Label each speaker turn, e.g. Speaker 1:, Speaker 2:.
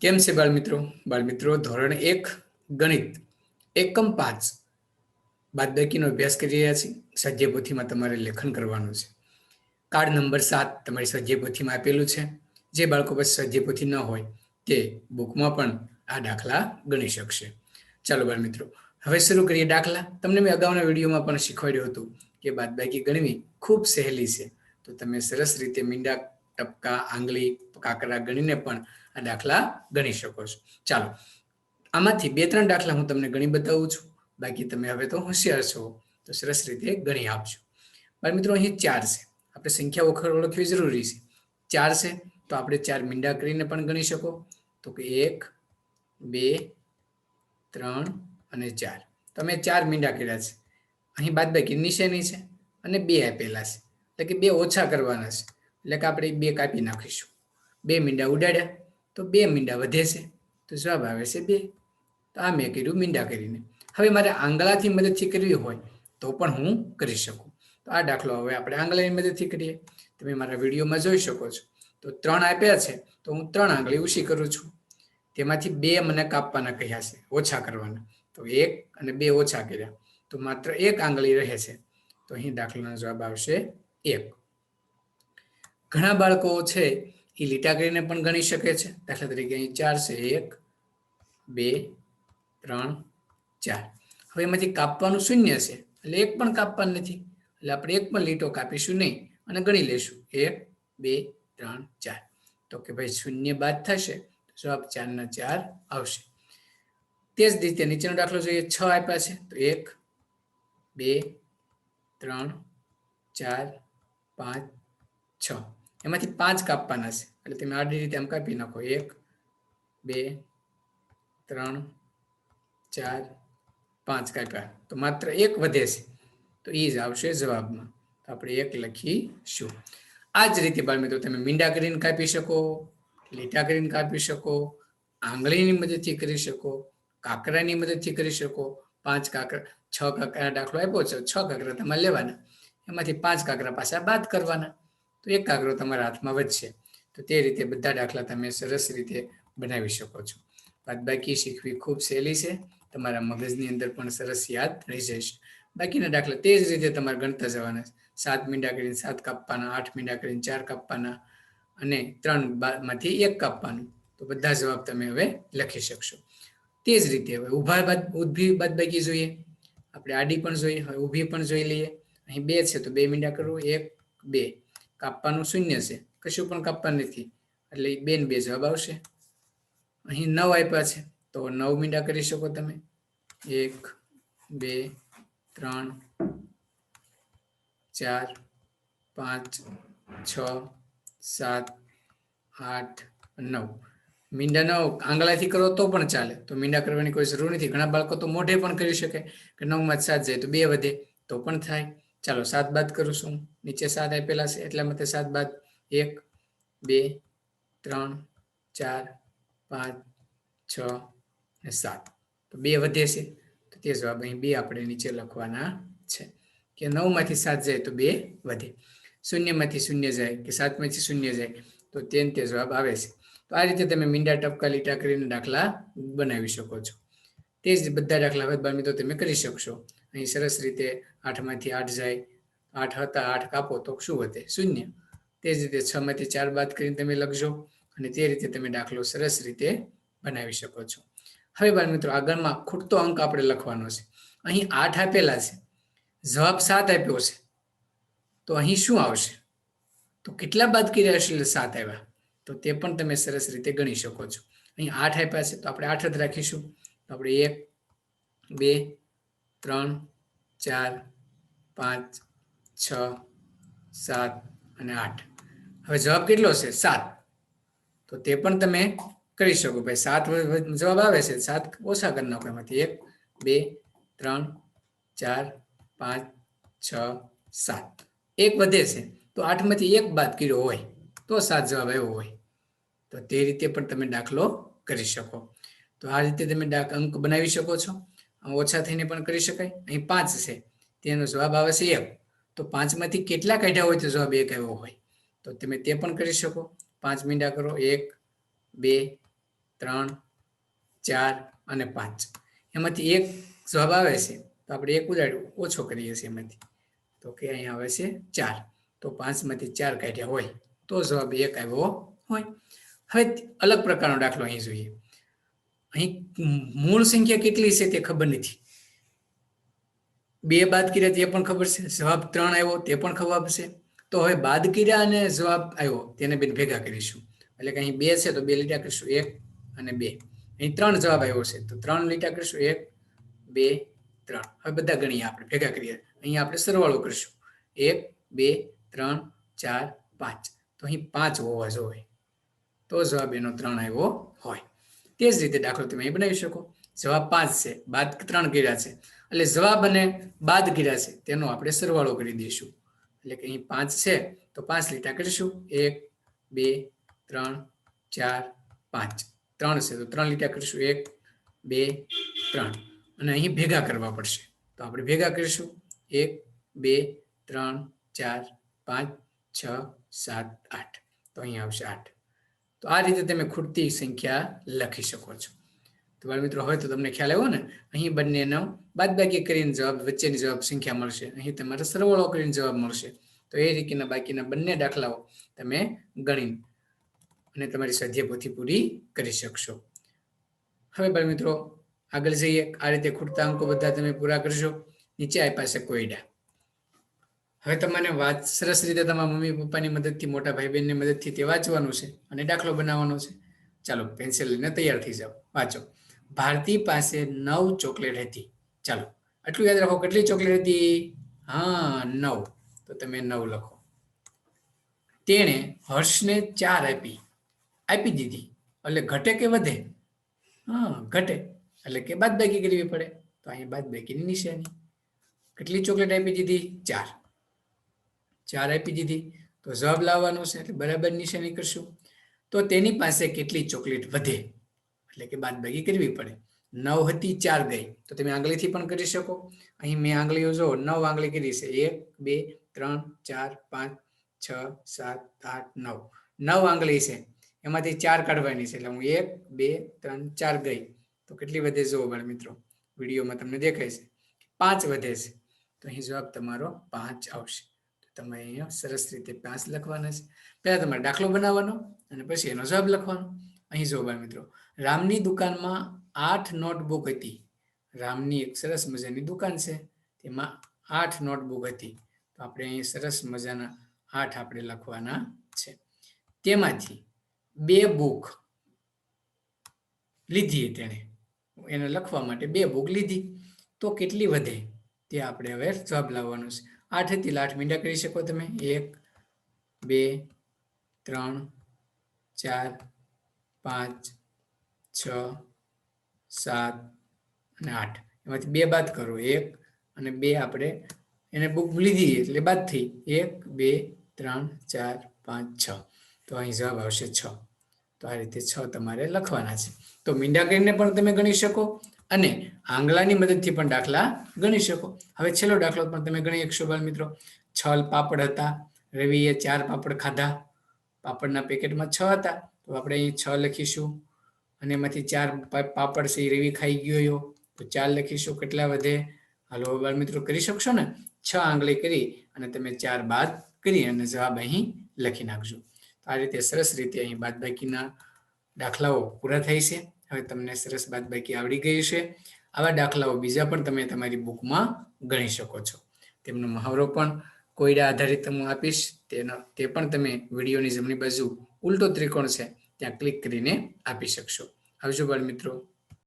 Speaker 1: કેમ છે બાળમિત્રો? બાળમિત્રો, ધોરણ એક, ગણિત. એકમ પાંચ. બાદબાકીનો અભ્યાસ કરી રહ્યા છીએ. સ્વાધ્યાય પોથીમાં તમારે લેખન કરવાનું છે. કાર્ડ નંબર સાત તમારી સ્વાધ્યાય પોથીમાં આપેલું છે. જે બાળકો પાસે સ્વાધ્યાય પોથી ન હોય તે બુકમાં પણ આ દાખલા ગણી શકશે. ચાલો બાળમિત્રો, હવે શરૂ કરીએ દાખલા. તમને મેં અગાઉના વિડીયોમાં પણ શીખવાડ્યું હતું કે બાદબાકી ગણવી ખૂબ સહેલી છે. તો તમે સરસ રીતે મીંડા ટપકા, આંગળી કાકરા ગણીને પણ આ દાખલા ગણી શકો છો. ચાલો, આમાંથી બે ત્રણ દાખલા હું તમને ગણી બતાવું છું. બાકી તમે હવે તો હોશિયાર છો, તો સરસ રીતે ગણી આપજો. બાળ મિત્રો અહીં ચાર છે. આપણે સંખ્યા વખત ઓળખવી જરૂરી છે. ચાર છે, તો આપણે ચાર મીંડા કરીને પણ ગણી શકો. તો કે એક, બે, ત્રણ અને ચાર. તમે ચાર મીંડા કર્યા છે. અહીં બાદ બાકી નિશાની છે અને બે આપેલા છે. એટલે કે બે ઓછા કરવાના છે. એટલે કે આપણે બે કાપી નાખીશું. બે મીંડા ઉડાડ્યા, તો બે મીંડા વધે છે તો જવાબ આવે છે બે. તો આ મેં કર્યું મીંડા કરીને. હવે મારે આંગળાથી મદદથી કરવી હોય, તો પણ હું કરી શકું. તો આ દાખલો હવે આપણે આંગળાની મદદથી કરીએ. તમે મારા વિડીયોમાં જોઈ શકો છો. તો ત્રણ આપ્યા છે, તો હું ત્રણ આંગળી ઉછી કરું છું. તેમાંથી બે મને કાપવાના કહ્યા છે, ઓછા કરવાના. તો એક અને બે ઓછા કર્યા. તો માત્ર એક આંગળી રહે છે. તો અહીં દાખલાનો જવાબ આવશે એક. ઘણા બાળકો છે, એ લીટા કરીને પણ ગણી શકે છે. દાખલા તરીકે અહીં ચાર છે, એક, બે, ત્રણ, ચાર. હવે એમાંથી કાપવાનું શૂન્ય છે, એટલે એક પણ કાપવાનું નથી. એટલે આપણે એક પણ લીટો કાપીશું નહીં અને ગણી લેશું એક, બે, ત્રણ, ચાર. તો કે ભાઈ શૂન્ય બાદ થશે જવાબ ચારના ચાર આવશે. તે જ રીતે નીચેનો દાખલો જોઈએ, છ આપ્યા છે, તો એક, બે, ત્રણ, ચાર, પાંચ, છ. એમાંથી પાંચ કાપવાના છે. એટલે તમે આડી રીતે આમ કાપી નાખો. એક, બે, ત્રણ, ચાર, પાંચ કાપ્યા. તો માત્ર એક વધે છે. તો એ જ આવશે જવાબમાં. તો આપણે એક લખીશું. આ જ રીતે બાળમિત્રો તમે મીંડા કરીને કાપી શકો, લીટા કરીને કાપી શકો, આંગળીની મદદથી કરી શકો, કાકરાની મદદથી કરી શકો, પાંચ કાકરા, છ કાકરા દાખલો આપ્યો છે. છ કાકરા તમારે લેવાના. એમાંથી પાંચ કાકરા પાછા બાદ કરવાના. તો એક કાગરો તમારા હાથમાં વધશે. તો તે રીતે બધા દાખલા તમે સરસ રીતે બનાવી શકો છો. બાદબાકી શીખવી ખૂબ સહેલી છે. તમારા મગજની અંદર પણ સરસ યાદ રહી જશે. બાકીના દાખલા તે જ રીતે તમારે ગણતા જવાના સાત મીંડા કરીને સાત કાપવાના, આઠ મીંડા કરીને ચાર કાપવાના અને ત્રણમાંથી એક કાપવાનું. તો બધા જવાબ તમે હવે લખી શકશો. તે જ રીતે હવે ઊભા બાદ, ઊભી બાદબાકી જોઈએ. આપણે આડી પણ જોઈએ હવે ઊભી પણ જોઈ લઈએ. અહીં બે છે તો બે મીંડા કરવું, એક, બે. કાપવાનું શૂન્ય છે. કશું પણ કાપવાનું નથી. એટલે બેન બે જવાબ આવશે. અહીં નવ આપ્યા છે. તો નવ મીંડા કરી શકો તમે. એક, બે, ત્રણ, ચાર, પાંચ, છ, સાત, આઠ, નવ. મીંડા નવ આંગળાથી કરો તો પણ ચાલે. તો મીંડા કરવાની કોઈ જરૂર નથી. ઘણા બાળકો તો મોઢે પણ કરી શકે કે નવમાં સાત જાય તો બે વધે તો પણ થાય. ચાલો સાત બાદ કરું છું. નીચે સાત આપેલા છે. એટલા માટે સાત બાદ એક, બે, ત્રણ, ચાર, પાંચ, છ અને સાત. તો બે વધે છે. તો તે જવાબ અહીં બે આપણે નીચે લખવાના છે. કે નવમાંથી સાત જાય તો બે વધે. શૂન્યમાંથી શૂન્ય જાય કે સાતમાંથી શૂન્ય જાય તો તેને તે જવાબ આવે છે. તો આ રીતે તમે મીંડા ટપકા લીટા કરીને દાખલા બનાવી શકો છો. તે જ બધા દાખલા બાર તો તમે કરી શકશો. અહીં સરસ રીતે આઠમાંથી આઠ જાય, આઠ હતા, આઠ કાપો, તો શું વધે? શૂન્ય. તે જ રીતે છ માંથી ચાર બાદ કરીને તમે લખજો અને તે રીતે તમે દાખલો સરસ રીતે બનાવી શકો છો. હવે બાળ મિત્રો આગળમાં ખૂટતો અંક આપણે લખવાનો છે. અહીં આઠ આપેલા છે. જવાબ સાત આપ્યો છે. તો અહીં શું આવશે? તો કેટલા બાદ કર્યા હશે? સાત આવ્યા. તો તે પણ તમે સરસ રીતે ગણી શકો છો. અહીં આઠ આપ્યા છે, તો આપણે આઠ જ રાખીશું. તો આપણે એક, બે, ત્રણ ચાર, પાંચ, છ, સાત અને આઠ. હવે જવાબ કેટલો છે? સાત. તો તે પણ તમે કરી શકો. ભાઈ, સાત જવાબ આવે છે. સાત ઓછા કરી નાખો એમાંથી. એક, બે, ત્રણ, ચાર, પાંચ, છ, સાત. એક વધે છે. તો આઠમાંથી એક બાદ કર્યો હોય, તો સાત જવાબ આવ્યો હોય. તો તે રીતે પણ તમે દાખલો કરી શકો. તો આ રીતે તમે અંક બનાવી શકો છો. ઓછા થઈને પણ કરી શકાય. અહીં પાંચ છે. તેનો જવાબ આવે છે એક. તો પાંચમાંથી કેટલા કાઢ્યા હોય તો જવાબ એક આવ્યો હોય. તો તમે તે પણ કરી શકો. પાંચ મીંડા કરો. એક, બે, ત્રણ, ચાર અને પાંચ. એમાંથી એક જવાબ આવે છે. તો આપણે એક ઉદાહરણ ઓછો કરીએ છીએ એમાંથી. તો કે અહીંયા આવે છે ચાર. તો પાંચમાંથી ચાર કાઢ્યા હોય તો જવાબ એક આવ્યો હોય. હવે અલગ પ્રકારનો દાખલો અહીં જોઈએ. અહીં મૂળ સંખ્યા કેટલી છે તે ખબર નથી. બે બાદ કર્યા તે પણ ખબર છે, જવાબ ત્રણ આવ્યો, તે પણ ખબર છે. તો હવે બાદ કર્યા અને જવાબ આવ્યો, તેને બે ભેગા કરીશું. એટલે કે અહીં બે છે તો બે લીટા કરીશું, એક અને બે. અહીં ત્રણ જવાબ આવ્યો છે, તો ત્રણ લીટા કરીશું, એક, બે, ત્રણ. હવે બધા ગણીએ આપણે, ભેગા કરીએ. અહીં આપણે સરવાળો કરીશું. એક, બે, ત્રણ, ચાર, પાંચ. તો અહીં પાંચ હોવા જોઈએ. તો જવાબ એનો ત્રણ આવ્યો હોય. તે જ રીતે દાખલો તમે અહીં બનાવી શકો. જવાબ પાંચ છે, બાદ ત્રણ કર્યા છે. એટલે જવાબ અને બાદ કર્યા છે, તેનો આપણે સરવાળો કરી દઈશું. એટલે કે અહીં પાંચ છે, તો પાંચ લીટા કરીશું. એક, બે, ત્રણ, ચાર, પાંચ. ત્રણ છે, તો ત્રણ લીટા કરીશું. એક, બે, ત્રણ. અને અહીં ભેગા કરવા પડશે. તો આપણે ભેગા કરીશું. એક, બે, ત્રણ, ચાર, પાંચ, છ, સાત, આઠ. તો અહીં આવશે આઠ. તો આ રીતે તમે ખૂટતી સંખ્યા લખી શકો છો. તો બાળ મિત્રો હોય તો તમને ખ્યાલ આવ્યો ને? અહીં બંનેનો બાદબાકી કરીને જવાબ, વચ્ચેની જવાબ સંખ્યા મળશે. અહીં તમારે સરવાળો કરીને જવાબ મળશે. તો એ રીતના બાકીના બંને દાખલાઓ તમે ગણી અને તમારી સ્વાધ્યાય પોથી પૂરી કરી શકશો. હવે બાળ મિત્રો, આગળ જઈએ. આ રીતે ખૂટતા અંકો બધા તમે પૂરા કરશો. નીચે આપ્યા છે કોયડા. હવે તમારે વાત સરસ રીતે તમારા મમ્મી પપ્પાની મદદથી, મોટા ભાઈ બહેનની મદદથી તે વાંચવાનું છે અને દાખલો બનાવવાનો છે. ચાલો પેન્સિલ લઈને તૈયાર થઈ જાઓ. વાંચો. ભારતી પાસે નવ ચોકલેટ હતી. ચાલો, આટલું યાદ રાખો, કેટલી ચોકલેટ હતી? હા, નવ. તો તમે નવ લખો. તેણે હર્ષને ચાર આપી. આપી દીધી. એટલે ઘટે કે વધે? હા, ઘટે. એટલે કે બાદબાકી કરવી પડે. તો અહીંયા બાદ બાકીની નિશાની. કેટલી ચોકલેટ આપી દીધી? ચાર. ચાર આપી દીધી. તો જવાબ લાવવાનો છે, એટલે બરાબર નિશાની કરશું. તો તેની પાસે કેટલી ચોકલેટ વધે? એટલે કે બાદબાકી કરવી પડે. નવ હતી, ચાર ગઈ. તો તમે આંગળીથી પણ કરી શકો. અહીં મેં આંગળીઓ જો નવ આંગળી કરી છે. એક, બે, ત્રણ, ચાર, પાંચ, છ, સાત, આઠ, નવ. નવ આંગળી છે. એમાંથી ચાર કાઢવાની છે. એટલે હું એક, બે, ત્રણ, ચાર ગઈ. તો કેટલી વધે જુઓ બાળ મિત્રો? વિડીયોમાં તમને દેખાય છે. પાંચ વધે છે. તો અહીં જવાબ તમારો પાંચ આવશે. તમે અહીંયા સરસ રીતે પાંચ લખવાના છે. પહેલાં તમારે દાખલો બનાવવાનો અને પછી એનો જવાબ લખવાનો. અહીં જો બાળ મિત્રો, રામની દુકાનમાં આઠ નોટબુક હતી. રામની એક સરસ મજાની દુકાન છે. તેમાં આઠ નોટબુક હતી. તો આપણે અહીં સરસ મજાના આઠ આપણે લખવાના છે. તેમાંથી બે બુક લીધી તેણે. એને લખવા માટે બે બુક લીધી. તો કેટલી વધે? તે આપણે હવે જવાબ લાવવાનો છે. આઠ લાઠ મીંડા કરી શકો તમે. એક, બે, ત્રણ, ચાર, પાંચ, છ, સાત અને આઠ. એમાંથી બે બાદ કરો. એક અને બે આપણે એને બુક લીધી એટલે બાદ થઈ. એક, બે, ત્રણ, ચાર, પાંચ, છ. તો અહીં જવાબ આવશે છ. તો આ રીતે છ તમારે લખવાના છે. તો મીંડા કરીને પણ તમે ગણી શકો. અને આંગળાની મદદથી પણ દાખલા ગણી શકો. હવે છેલ્લો દાખલો પણ તમે ગણી શકશો બાળ મિત્રો છ પાપડ હતા, રવિએ ચાર પાપડ ખાધા. પાપડના પેકેટમાં છ હતા. તો આપણે અહીં છ લખીશું. અને એમાંથી ચાર પાપડ છે રવિ ખાઈ ગયો તો ચાર લખીશું, કેટલા વધે? હાલો બાળ મિત્રો કરી શકશો ને? છ આંગળી કરી અને તમે ચાર બાદ કરી અને જવાબ અહીં લખી નાખજો. તો આ રીતે સરસ રીતે અહીં બાદબાકીના દાખલાઓ પૂરા થાય છે. હવે તમને સરસ બાદબાકી આવડી ગઈ છે. આવા દાખલાઓ બીજા પણ તમે તમારી બુકમાં ગણી શકો છો. તેમનો મહાવરો પણ કોયડા આધારિત હું આપીશ. તેનો, તે પણ તમે વિડીયોની જમણી બાજુ ઉલટો ત્રિકોણ છે, ત્યાં ક્લિક કરીને આપી શકશો. આવજો બાળ મિત્રો